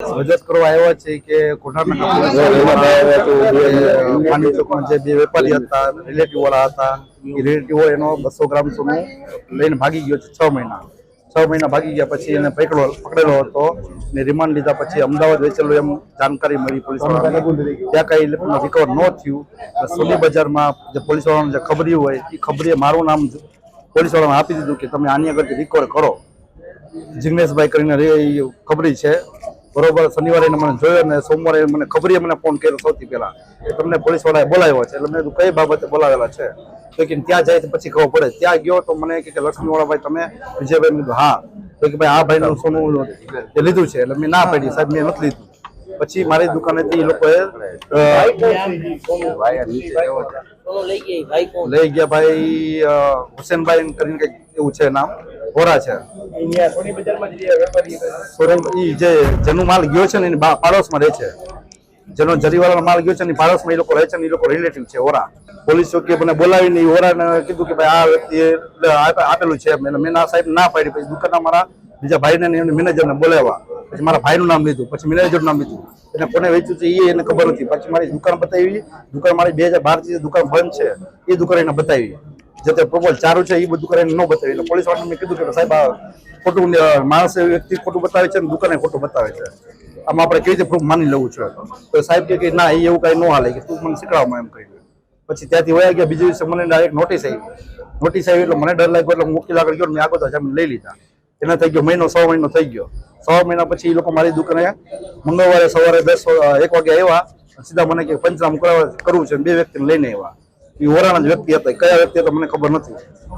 મદદ કરવા આવ્યા છે કે કોઠારના ચોકમાં જે બે વેપારી હતા રિલેટિવ વાળા હતા એ રિલેટિવ એનો બસો ગ્રામ સોનું લઈને ભાગી ગયો છે છ મહિના. છ મહિના ભાગી ગયા પછી એને પકડો પકડેલો હતો ને રિમાન્ડ લીધા પછી અમદાવાદ વેચેલો એમ જાણકારી મળી પોલીસ ત્યાં કઈ રિકવર ન થયું. સોની બજારમાં જે પોલીસ વાળાનું જે ખબરી હોય એ ખબરીએ મારું નામ પોલીસ વાળાને આપી દીધું કે તમે આની આગળથી રિકવર કરો. જિગ્નેશભાઈ કરીને ખબરી છે. બરોબર શનિવારે મને જોયો ને સોમવારે મને ખબરીએ મને ફોન કર્યો સૌથી પહેલા. કે તમને પોલીસ વાળાએ બોલાવ્યો છે એટલે મેં કઈ બાબતે બોલાવેલા છે? તો કે ત્યાં જાય તો પછી ખબર પડે. ત્યાં ગયો તો મને કે લક્ષ્મી ભાઈ તમે? વિજયભાઈ મેં હા. તો કે ભાઈ આ ભાઈનું સોનું લીધું છે એટલે મેં ના પાડી સાહેબ મેં નથી લીધું. પછી મારી દુકાનેથી એ લોકોએ લઈ ગયા ભાઈ હુસેનભાઈ કરીને કંઈક એવું છે નામ. હોરા છે. ઈ જે જેનો માલ ગયો છે ને એની પાડોશમાં રહે છે. જેનો જરીવાળાનો માલ ગયો છે ને પાડોશમાં એ લોકો રહે છે ને એ લોકો રિલેટિવ છે ઓરા. પોલીસ ચોકીએ મને બોલાવીને ઓરાને કીધું કે ભાઈ આ વ્યક્તિએ આપેલું છે એટલે મેં ના સાહેબ ના પાડી. પછી દુકાનના મારા બીજા ભાઈને ને એમને મેનેજરને બોલાવ્યા. પછી મારા ભાઈનું નામ લીધું. પછી મેનેજરનું નામ લીધું. એને કોને વેચ્યું છે એ એને ખબર નથી. પછી મારી દુકાન બતાવી. દુકાન મારી બે હજાર બારથી દુકાન બંધ છે એ દુકાન એને બતાવી. જે તે પ્રબળ ચાલુ છે, એ બધું કરીને ન બતાવી. એટલે પોલીસ વાળાને મેં કીધું કે સાહેબ, આ ખોટું માણસ વ્યક્તિ ખોટું બતાવે છે અને દુકાને ખોટું બતાવે છે. આમાં આપણે કેવી રીતે પ્રૂફ માની લેવું છે? તો સાહેબ કે, ના, એ એવું કાંઈ ન હાલે. કે તું મને શીખડાવવામાં એમ કહ્યું. પછી ત્યાંથી વયા ગયા. બીજી દિવસે મને ડાયરેક્ટ નોટિસ આવી. નોટિસ આવી એટલે મને ડર લાગ્યો એટલે હું વકીલ આગળ ગયો મેં આગળ જામીન લઈ લીધા. એના થઈ ગયો મહિનો, સો મહિનો થઈ ગયો. સવા મહિના પછી એ લોકો મારી દુકાને મંગળવારે સવારે દસ એક વાગે આવ્યા. સીધા મને કે, પંચનામ કરાવવા, કરવું છે. બે વ્યક્તિને લઈને આવ્યા. એ ઓરાના જ વ્યક્તિ હતા. કયા વ્યક્તિ હતા મને ખબર નથી.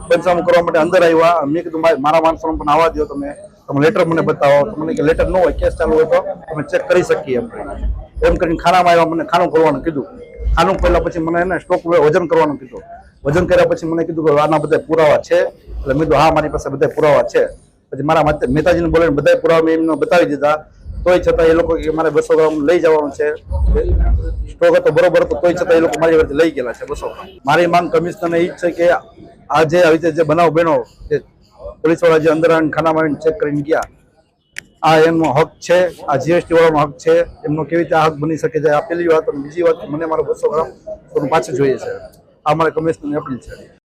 પંચનામું કરવા માટે અંદર આવ્યા. મેં કીધું, મારે- મારા માણસોને પણ આવવા દો તમે. તમે લેટર મને બતાવો. તમને કે લેટર ન હોય કેસ ચાલુ હોય તો તમે ચેક કરી શકીએ એમ. એમ કરીને ખાનામાં આવ્યા, મને ખાનું ખોલવાનું કીધું. ખાનું પહેલાં પછી મને એને સ્ટોક વજન કરવાનું કીધું. વજન કર્યા પછી મને કીધું કે, આના બધા પુરાવા છે. એટલે મેં કીધું, હા, મારી પાસે બધા પુરાવા છે. પછી મારા મહેતાજીને બોલાવીને બધા પુરાવા મેં એમને બતાવી દીધા. તોય છતાં એ લોકો કે, મારે બસો ગ્રામ લઈ જવાનું છે. સ્ટોક હતો, બરોબર હતો, તોય છતાં એ લોકો મારી ઘરેથી લઈ ગયેલા છે, બસો મારી માંગ કમિશનરને એ જ છે કે આ જે આવી રીતે જે બનાવ બન્યો, જે પોલીસવાળા જે અંદર ખાનામાં આવીને ચેક કરીને ગયા, આ એમનો હક છે, આ જીએસટી વાળાનો હક છે, એમનો કેવી રીતે હક બની શકે છે, આ પેલી વાત અને બીજી વાત મને મારો બસો ગ્રામ પાછું જોઈએ છે. આ મારે કમિશનરની અપીલ છે.